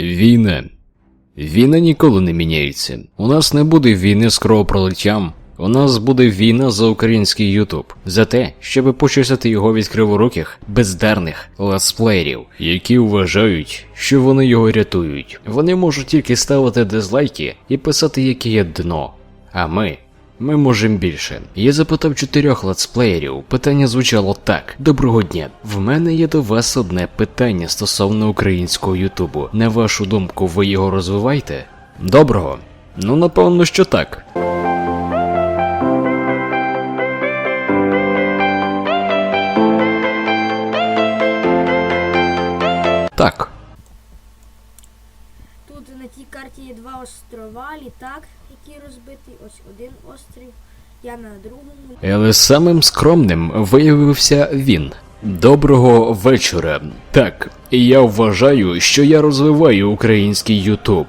Війна. Війна ніколи не міняється. У нас не буде війни з кровопролиттям. У нас буде війна за український Ютуб, за те, щоб почистити його від криворуких, бездарних летсплеєрів, які вважають, що вони його рятують. Вони можуть тільки ставити дизлайки і писати, яке є дно. А ми. Ми можемо більше. Я запитав чотирьох летсплеєрів. Питання звучало так: Доброго дня. В мене є до вас одне питання стосовно українського Ютубу. На вашу думку, ви його розвиваєте? Доброго. Ну, напевно, що так. Тут на тій карті є два острова, літак, який розбитий. Ось один острів. Я на другому. Але самим скромним виявився він. Доброго вечора. Так, я вважаю, що я розвиваю український Ютуб.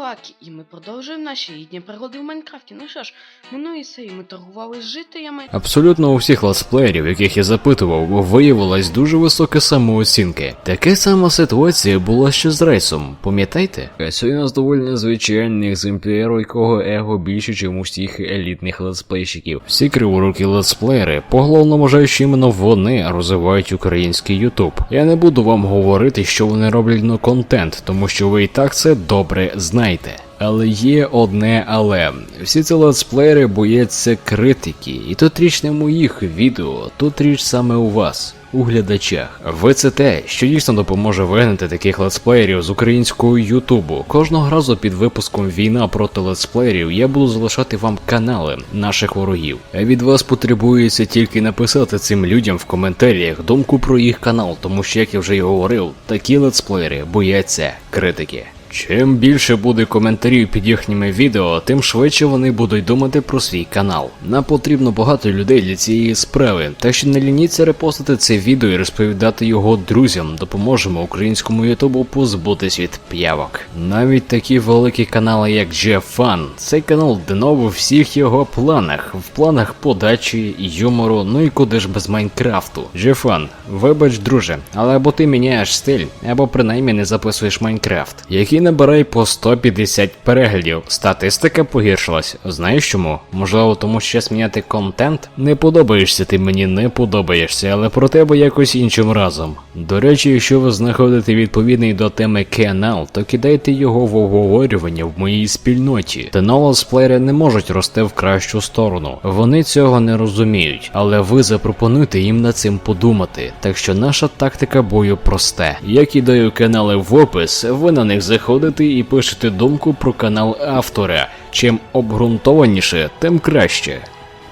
Лакі, і ми продовжуємо наші рідні пригоди в Майнкрафті. Ну що ж, минулої серії ми торгували з жителями. Абсолютно у всіх летсплеєрів, яких я запитував, виявилась дуже висока самооцінки. Така сама ситуація була ще з рейсом, пам'ятаєте? Сьогодні у нас доволі незвичайний екземпляр, у якого его більше, ніж у всіх елітних летсплейщиків. Всі криворукі летсплеєри, поголовно вважають, що іменно вони розвивають український Ютуб. Я не буду вам говорити, що вони роблять на контент, тому що ви і так це добре знаєте. Але є одне але. Всі ці летсплеєри бояться критики, і тут річ не моїх відео, тут річ саме у вас. У глядачах. Ви це те, що дійсно допоможе вигнати таких летсплеєрів з українського Ютубу. Кожного разу під випуском Війна проти летсплеєрів я буду залишати вам канали наших ворогів. А від вас потребується тільки написати цим людям в коментарях думку про їх канал, тому що, як я вже й говорив, такі летсплеєри бояться критики. Чим більше буде коментарів під їхніми відео, тим швидше вони будуть думати про свій канал. Нам потрібно багато людей для цієї справи, так що не лініться репостити це відео і розповідати його друзям. Допоможемо українському ютубу позбутись від п'явок. Навіть такі великі канали, як GFan, цей канал дно в всіх його планах, в планах подачі, юмору, ну і куди ж без Майнкрафту. GFan, вибач, друже, але або ти міняєш стиль, або принаймні не записуєш Майнкрафт, набирає по 150 переглядів. Статистика погіршилась. Знаєш чому? Можливо, тому що зміняти контент? Не подобаєшся ти мені, не подобаєшся, але про тебе якось іншим разом. До речі, якщо ви знаходите відповідний до теми канал, то кидайте його в обговорювання в моїй спільноті. Та летсплеєри не можуть рости в кращу сторону. Вони цього не розуміють, але ви запропонуйте їм над цим подумати. Так що наша тактика бою проста. Я кидаю канали в опис, ви на них заходите і пишете думку про канал автора. Чим обґрунтованіше, тим краще.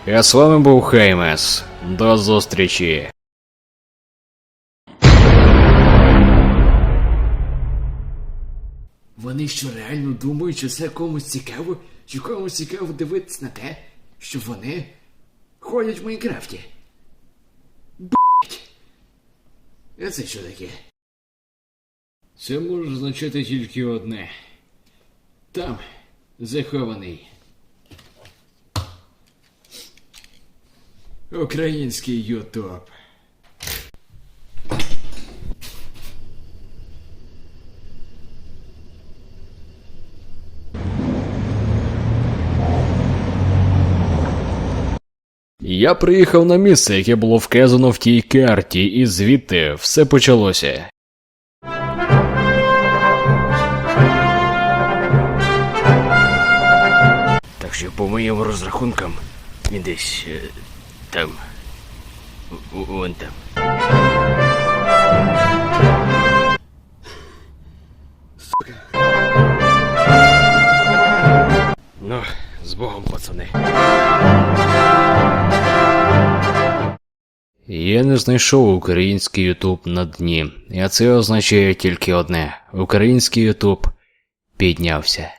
Я з вами був Хаймес. До зустрічі. Вони що реально думають, що це комусь цікаво, чи комусь цікаво дивитися на те, що вони ходять в Майнкрафті. А це що таке? Це може означати тільки одне. Там захований. Український Ютуб. Я приїхав на місце, яке було вказано в тій карті, і звідти все почалося. Так що по моїм розрахункам він десь е, там. Вон там. Сука. Ну, з Богом, пацани. Я не знайшов український Ютуб на дні, а це означає тільки одне: український Ютуб піднявся.